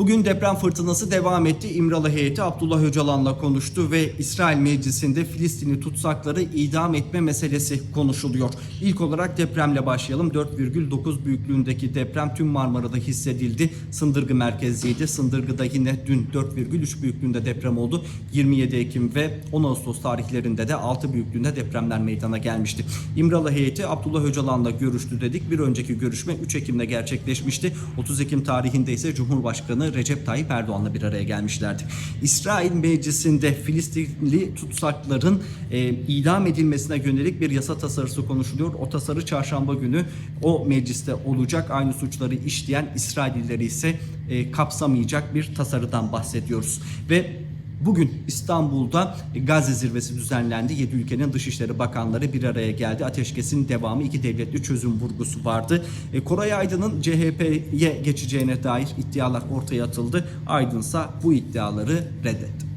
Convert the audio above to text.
Bugün deprem fırtınası devam etti. İmralı heyeti Abdullah Öcalan'la konuştu ve İsrail Meclisi'nde Filistinli tutsakları idam etme meselesi konuşuluyor. İlk olarak depremle başlayalım. 4,9 büyüklüğündeki deprem tüm Marmara'da hissedildi. Sındırgı merkezliydi. Sındırgı'da yine dün 4,3 büyüklüğünde deprem oldu. 27 Ekim ve 10 Ağustos tarihlerinde de 6 büyüklüğünde depremler meydana gelmişti. İmralı heyeti Abdullah Öcalan'la görüştü dedik. Bir önceki görüşme 3 Ekim'de gerçekleşmişti. 30 Ekim tarihinde ise Cumhurbaşkanı Recep Tayyip Erdoğan'la bir araya gelmişlerdi. İsrail Meclisi'nde Filistinli tutsakların e, idam edilmesine yönelik bir yasa tasarısı konuşuluyor. O tasarı çarşamba günü o mecliste olacak. Aynı suçları işleyen İsraillileri ise e, kapsamayacak bir tasarıdan bahsediyoruz. Ve Bugün İstanbul'da Gazze zirvesi düzenlendi. 7 ülkenin dışişleri bakanları bir araya geldi. Ateşkesin devamı iki devletli çözüm vurgusu vardı. E, Koray Aydın'ın CHP'ye geçeceğine dair iddialar ortaya atıldı. Aydın ise bu iddiaları reddetti.